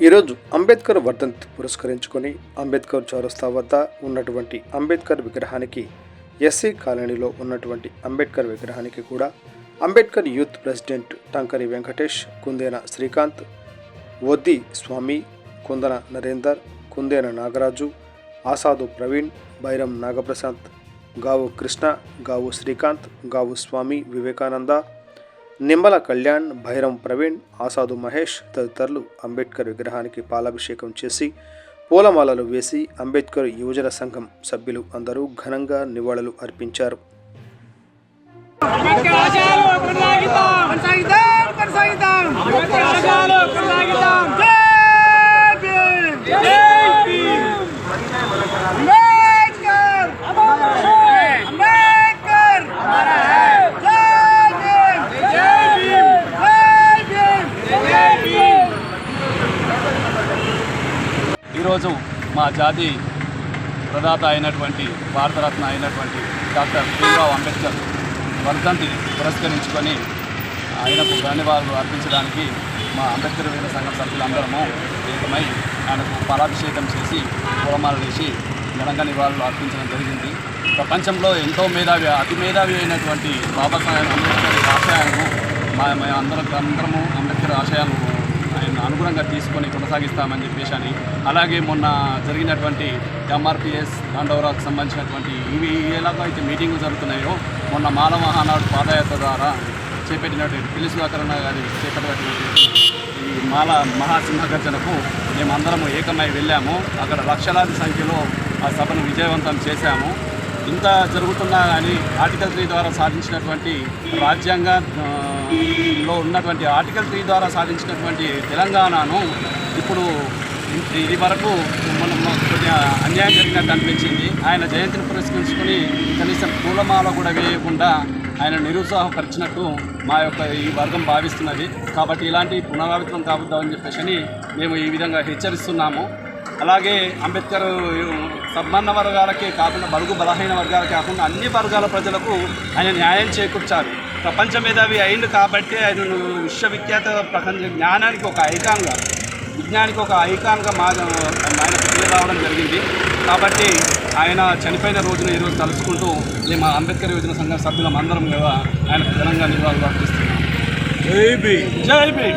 ఈరోజు అంబేద్కర్ వర్ధంతి పురస్కరించుకొని అంబేద్కర్ చౌరస్తా వద్ద ఉన్నటువంటి అంబేద్కర్ విగ్రహానికి ఎస్సీ కాలనీలో ఉన్నటువంటి అంబేద్కర్ విగ్రహానికి కూడా అంబేద్కర్ యూత్ ప్రెసిడెంట్ టంకరి వెంకటేష్ కుందేన శ్రీకాంత్ వద్ది స్వామి కుందన నరేందర్ కుందేన నాగరాజు ఆసాదు ప్రవీణ్ బైరం నాగప్రశాంత్ గావు కృష్ణ గావు శ్రీకాంత్ గావు స్వామి వివేకానంద నిమ్మల కళ్యాణ్ భైరం ప్రవీణ్ ఆసాదు మహేష్ తదితరులు అంబేద్కర్ విగ్రహానికి పాలాభిషేకం చేసి పూలమాలలు వేసి అంబేద్కర్ యువజన సంఘం సభ్యులు అందరూ ఘనంగా నివాళులు అర్పించారు అంబేద్కర్ ఆశయాలు కొనసాగిద్దాం కొనసాగిద్దాం కొనసాగిద్దాం అంబేద్కర్ ఆశయాలు కొనసాగిద్దాం జై భీమ్ జై భీమ్ అంబేద్కర్ అంబేద్కర్ జై భీమ్ జై భీమ్ జై భీమ్ జై భీమ్ ఈరోజు మా జాతి ప్రదాత అయినటువంటి భారతరత్న అయినటువంటి డాక్టర్ భీమరావు అంబేద్కర్ వర్ధంతి పురస్కరించుకొని ఆయనకు ధన్యవాదాలు అర్పించడానికి మా అంబేద్కర్ వీర సంఘం సభ్యులందరము ఏకమై ఆయనకు పాలాభిషేకం చేసి పూలమాల వేసి ఘనంగా నివాళులు అర్పించడం జరిగింది. ప్రపంచంలో ఎంతో మేధావి అతి మేధావి అయినటువంటి బాబాసాహెబ్ అంబేద్కర్ ఆశయాలను మా అందరం అందరము అంబేద్కర్ ఆశయాలను అనుగుణంగా తీసుకొని కొనసాగిస్తామని చెప్పేసి అని. అలాగే మొన్న జరిగినటువంటి ఎంఆర్పిఎస్ దండవరాకు సంబంధించినటువంటి ఇవి ఎలాగో అయితే మీటింగులు జరుగుతున్నాయో మొన్న మాల మహానాడు పాదయాత్ర ద్వారా చేపట్టినటువంటి పిల్లి అకరణ గారి చేపట్టినటువంటి ఈ మాల మహాసింహగర్జనకు మేమందరము ఏకమై వెళ్ళాము. అక్కడ లక్షలాది సంఖ్యలో ఆ సభను విజయవంతం చేశాము. ఇంత జరుగుతున్నా కానీ ఆర్టికల్ త్రీ ద్వారా సాధించినటువంటి రాజ్యాంగంలో ఉన్నటువంటి ఆర్టికల్ త్రీ ద్వారా సాధించినటువంటి తెలంగాణను ఇప్పుడు ఇది వరకు మనం కొన్ని అన్యాయం జరిగినట్టు అనిపించింది. ఆయన జయంతిని పురస్కరించుకొని కనీసం పూలమాల కూడా వేయకుండా ఆయన నిరుత్సాహపరిచినట్టు మా యొక్క ఈ వర్గం భావిస్తున్నది. కాబట్టి ఇలాంటి పునరావితం కావద్దామని చెప్పేసి మేము ఈ విధంగా హెచ్చరిస్తున్నాము. అలాగే అంబేద్కర్ సబ్మాన్న వర్గాలకే కాకుండా బడుగు బలహీన వర్గాలకే కాకుండా అన్ని వర్గాల ప్రజలకు ఆయన న్యాయం చేకూర్చారు. ప్రపంచ మేధావి అయింది కాబట్టి ఆయనను విశ్వవిఖ్యాత ప్రపంచ జ్ఞానానికి ఒక ఐకాన్గా విజ్ఞానికి ఒక ఐకాన్గా మా ఆయనకు పేరు రావడం జరిగింది. కాబట్టి ఆయన చనిపోయిన రోజున ఈరోజు తలుచుకుంటూ మేము అంబేద్కర్ యోజన సంఘం సభ్యులం అందరం కూడా ఆయన ఘనంగా నివాళులు అర్పిస్తున్నాం జై బీ జై బీ